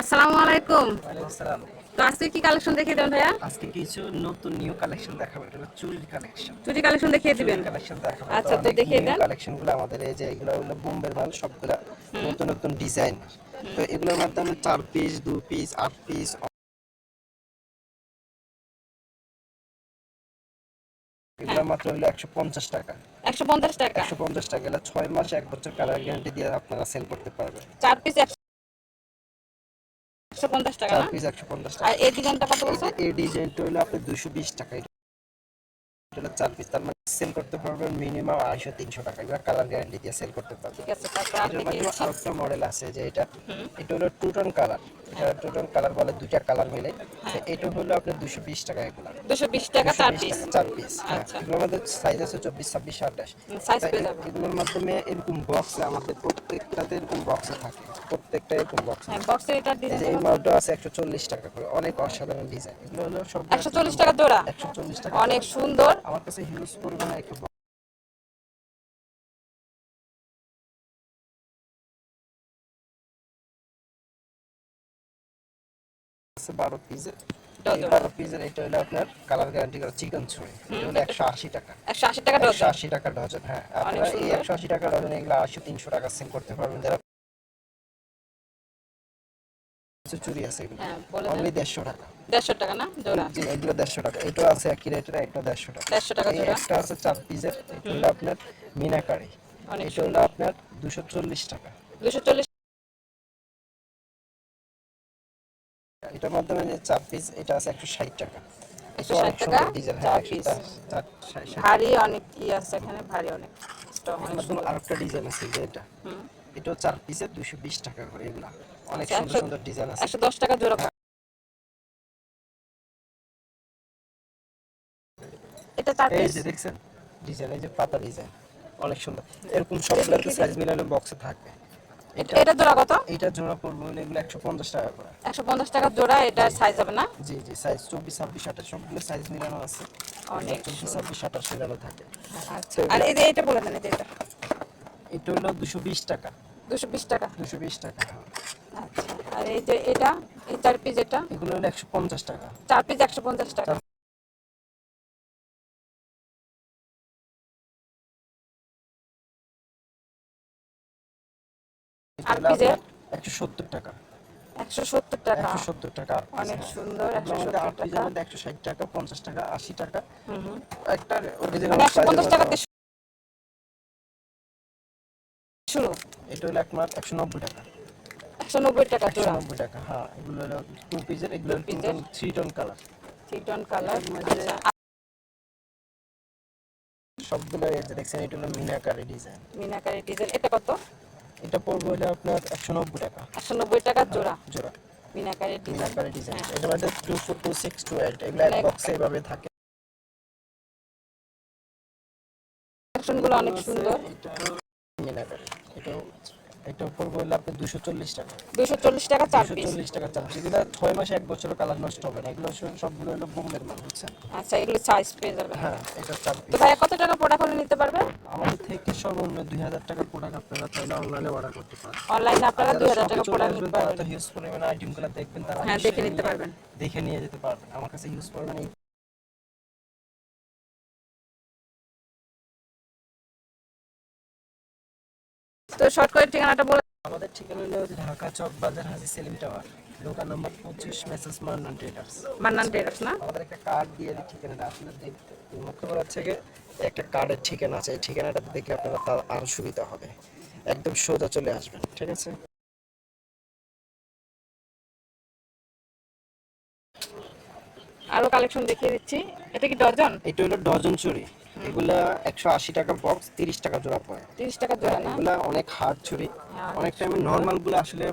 আসসালামু আলাইকুম। তো আজকে কি কালেকশন দেখিয়ে দেবেন ভাইয়া? আজকে কিছু নতুন নিউ কালেকশন দেখাবো। এটা চুরির কালেকশন চুটি কালেকশন দেখিয়ে দিবেন। কালেকশন দেখাবো। আচ্ছা, তো দেখিয়ে দেন। আমাদের এই যে এগুলো হলো বোম্বের মাল সবগুলা নতুন নতুন ডিজাইন তো এগুলোর মাধ্যমে চার পিস দু পিস আট পিস এগুলো মাত্র হলো একশো পঞ্চাশ টাকা। একশো পঞ্চাশ টাকা। একশো পঞ্চাশ টাকা ছয় মাস এক বছর কালার গ্যারান্টি দিয়ে আপনারা সেল করতে পারবেন। চার পিস একশো পঞ্চাশ টাকা না? পিস একশো পঞ্চাশ আর টাকা এই ডিজাইনটা কত বলছো এই- ডিজাইনটা হলো আপনি দুশো বিশ টাকা। এটা চার পিস তার মানে সেল করতে পারবেন মিনিমাম আড়াইশো তিনশো টাকা। এগুলো কালার গ্যারান্টি দিয়ে সেল করতে পারবেন আরেকটা মডেল আছে যে এটা এটা হলো টু টোন কালার এটা টু টোন কালার বলে দুইটা কালার মিলে। এটা হলো আপনার দুশো বিশ টাকা এগুলো। দুশো বিশ টাকা চার পিস চার পিস হ্যাঁ আচ্ছা। এগুলোর মধ্যে সাইজ আছে চব্বিশ ছাব্বিশ আঠাশ। এগুলোর মাধ্যমে এরকম বক্সে আমাদের প্রত্যেকটাতে এরকম বক্সে থাকে। প্রত্যেকটা এরকম বক্সে হ্যাঁ এই এই মালটা আছে একশো চল্লিশ টাকা করে। অনেক অসাধারণ ডিজাইন এগুলো হলো সব একশো চল্লিশ টাকা জোড়া একশো চল্লিশ টাকা অনেক সুন্দর। আমার কাছে হিউজ পরিমাণে একটা বারো পিসের বারো পিসের এটা হলো আপনার কালার গ্যারান্টি করা চিকেন ছুরি এটা হলো একশো আশি টাকা। একশো আশি টাকা একশো ডজন আশি টাকা ডজন হ্যাঁ। আপনারা এই একশো আশি টাকা ডজন এগুলো আশি তিনশো টাকা সেল করতে পারবেন। যারা চুরি আছে এগুলো। হ্যাঁ বলে দেন। অনলি দেড়শো টাকা। দেড়শো টাকা না? জোড়া? জি এগুলো দেড়শো টাকা। এটা আছে একই রেটের একটা দেড়শো টাকা। দেড়শো টাকা জোড়া? একটা আছে চার পিসের এটা আপনার মিনাকারি। এটা হলো আপনার দুশো চল্লিশ টাকা। দুশো চল্লিশ এটার মাধ্যমে যে চার পিস এটা আছে একশো ষাট টাকা। এটা 160 টাকা, ভারী অনেক আছে এখানে? ভারী অনেক স্টক এর মাধ্যমে আরেকটা ডিজাইন আছে এটা। এটাও চার পিসের দুশো বিশ টাকা করে এগুলা। অনেক আচ্ছা, সুন্দর সুন্দর ডিজাইন আছে। একশো দশ টাকা জোড়া এটা চার এই পিস যে দেখছেন ডিজাইন এই যে পাতা ডিজাইন অনেক সুন্দর। এরকম সবগুলোতে সাইজ মিলালে বক্সে থাকবে। এটা জোড়া কত? এটা জোড়া পড়বে এগুলো একশো পঞ্চাশ টাকা করে। একশো পঞ্চাশ টাকা জোড়া এটা সাইজ হবে না? জি জি সাইজ চব্বিশ ছাব্বিশ আঠাশ সবগুলো সাইজ মিলানো আছে। অনেক চব্বিশ ছাব্বিশ আঠাশ মিলানো থাকে। আচ্ছা আর এই যে এটা বলে দেন এটা। এটা হলো দুশো বিশ টাকা। দুশো বিশ টাকা। দুশো বিশ টাকা। আচ্ছা আর এই যে এটা এই চার পিস এটা? এগুলো হলো একশো পঞ্চাশ টাকা। চার পিস একশো পঞ্চাশ টাকা। আর পিজের? একশো সত্তর টাকা। একশো সত্তর টাকা। একশো সত্তর টাকা অনেক। সুন্দর একশো সত্তর টাকা। একশো ষাট টাকা পঞ্চাশ টাকা আশি টাকা। হুম হুম। একটা মানে একশো পঞ্চাশ শুরু। এটা হলো একমার একশো নব্বই টাকা। একশো নব্বই টাকা একশো জোড়া নব্বই টাকা হ্যাঁ এগুলো হলো টু পিসের এগুলো two piece tone colour three tone colour আচ্ছা। সবগুলো এই দেখছেন এটা হলো মিনাকারি ডিজাইন মিনাকারি ডিজেল এটা কত? এটা পড়বে হলো আপনার একশো নব্বই টাকা। একশো নব্বই টাকা জোড়া। জোড়া। মিনাকারি ডিজেল মিনাকারি ডিজাইন হ্যাঁ। এটা টু এইট এগুলো এক বক্সে এভাবে থাকে। অনেক সুন্দর। মিনাকারি। এটা এটা পড়বে হলো আপনার দুশো চল্লিশ টাকা। দুশো চল্লিশ টাকা চার পিস চল্লিশ টাকা চার্জ এগুলো ছয় মাসে এক বছর কালার নষ্ট হবে না। এগুলো সবগুলো হলো বোম্বের মাল বুঝছেন? আচ্ছা এগুলো সাইজ পেয়ে যাবে। হ্যাঁ এটা চার পিস ভাইয়া কত টাকা প্রোডাক্ট হলে নিতে পারবে আমাদের থেকে সর্বনিম্ন দুই হাজার টাকার প্রোডাক্ট আপনারা চাইলে অনলাইনে অর্ডার করতে পারেন। অনলাইনে আপনারা দুই হাজার টাকা প্রোডাক্ট নিতে পারবেন। হিউজ পরিমাণে আইটেমগুলো দেখবেন তারা হ্যাঁ, দেখে নিতে পারবেন। দেখে নিয়ে যেতে পারবেন। আমার কাছে হিউজ পরিমাণে তো শর্ট করে ঠিকানাটা বলে আমাদের ঠিকানা হলো ঢাকা চক বাজার হাজি সেলিম টাওয়ার দোকান নাম্বার পঁচিশ message Mannan traders. Mannan traders না? আমাদের একটা কার্ড দিয়ে দিই ঠিকানাটা আপনার দেখতে মুখ্য করার থেকে একটা কার্ডের ঠিকানা আছে এই ঠিকানাটা দেখে আপনারা তার আরও সুবিধা হবে। একদম সোজা চলে আসবেন ঠিক আছে? আরও কালেকশন দেখিয়ে দিচ্ছি। এটা কি ডজন? এটা হলো ডজন চুরি। এগুলা একশো আশি টাকা বক্স তিরিশ টাকা জোড়া পড়ে। তিরিশ টাকা জোড়া না? এগুলা অনেক হার্ড ছুরি হ্যাঁ, অনেক টাইমে নর্মালগুলো আসলে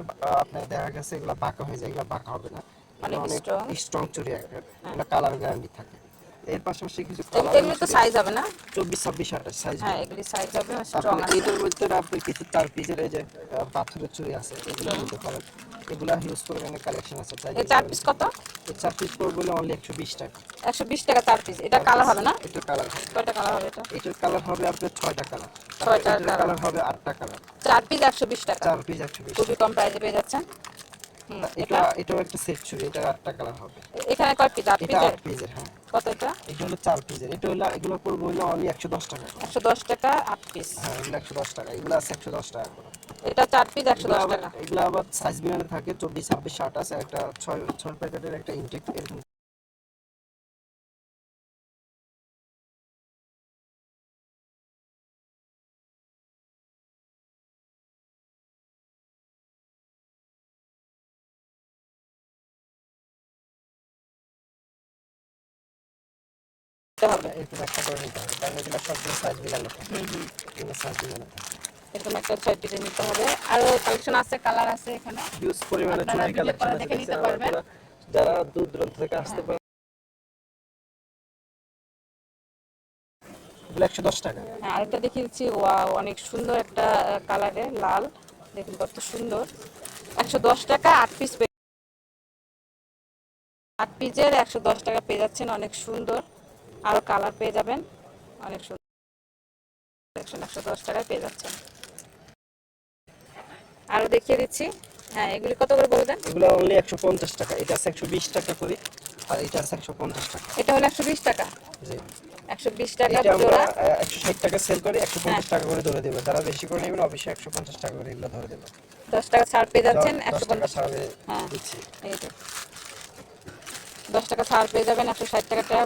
আপনার দেখা গেছে এগুলা বাঁকা হয়ে যায় এগুলা বাঁকা হবে না। অনেক অনেক স্ট্রং চুরি একটা। এগুলা কালার গ্যারান্টি থাকে। এর পাশাপাশি কিছু এগুলো- তো সাইজ হবে না? চব্বিশ ছাব্বিশ আঠাশ সাইজ হ্যাঁ এগুলি সাইজ হবে স্ট্রং আছে। এটার মধ্যে আপনি কিছু চার পিসের এই যে পাথরের চুরি আছে এগুলো নিতে পারেন। এগুলা হিউজ পরিমাণে কালেকশন আছে এই চার পিস কত? এই চার পিস পড়বে অনলি একশো বিশ টাকা। একশো বিশ টাকা চার পিস এটা কালার হবে না? এটার কালার কয়টা কালার হবে এটা? এটার কালার হবে আপনার ছয়টা কালার ছয়টা কালার হবে আটটা কালার চার পিস একশো বিশ টাকা। চার পিস একশো বিশ খুবই কম প্রাইসে পেয়ে যাচ্ছেন? এটা এটা? এটাও একটা সেট ছুরি এটা আটটা কালার হবে। এখানে কয় পিস আট এটা পিসের আট পিসের হ্যাঁ। কত এটা? এটা হলো চার পিসের এটা হলো এগুলো পড়বে হলো অনলি একশো দশ টাকা করে। একশো দশ টাকা আট পিস হ্যাঁ এগুলো একশো দশ টাকা এগুলো আছে একশো দশ টাকা করে। এটা চার পিস একশো এগুলো দশ আবার টাকা এগুলো আবার সাইজ বিমানে থাকে চব্বিশ ছাব্বিশ ষাট আছে একটা ছয় ছয় প্যাকেটের একটা ইনটেক এরকম। এটা হবে। এরকম একটা করে নিতে হবে কারণ এগুলো সবগুলো সাইজ মিলানো থাকে। হুম হুম। এগুলো সাইজ মিলানো থাকে। এরকম একটা ছয় পিসের নিতে হবে। আরও কালেকশন আছে কালার আছে এখানে। হিউজ পরিমাণে আপনারা কালেকশন আছে নিতে পারবেন। যারা দূর দূরান্ত থেকে আসতে পারে একশো দশ টাকা। হ্যাঁ আরেকটা দেখিয়ে দিচ্ছি ওয়াও অনেক সুন্দর একটা কালারে লাল। দেখুন কত সুন্দর। একশো দশ টাকা আট পিস আট পিসের একশো দশ টাকা পেয়ে যাচ্ছেন অনেক সুন্দর। আরও কালার পেয়ে যাবেন অনেক সুন্দর। একশো দশ টাকায় পেয়ে যাচ্ছেন। আরও দেখিয়ে দিচ্ছি। হ্যাঁ এগুলি কত করে বলবেন? এগুলো অনলি একশো পঞ্চাশ টাকা। এটা আছে একশো বিশ টাকা করে আর এটা আছে একশো পঞ্চাশ টাকা। এটা হলো একশো বিশ টাকা? জি। একশো বিশ টাকা জোড়া? একশো ষাট টাকা সেল করি একশো পঞ্চাশ টাকা করে ধরে দেবো। যারা বেশি করে নেবেন অবশ্যই একশো পঞ্চাশ টাকা করে এগুলো ধরে দেবো। দশ টাকা ছাড় পেয়ে যাচ্ছেন একশো টাকা। পঞ্চাশ ছাড়ে হ্যাঁ। দিচ্ছি। এই যে। দশ টাকা ছাড় পেয়ে যাবেন একশো ষাট টাকাটা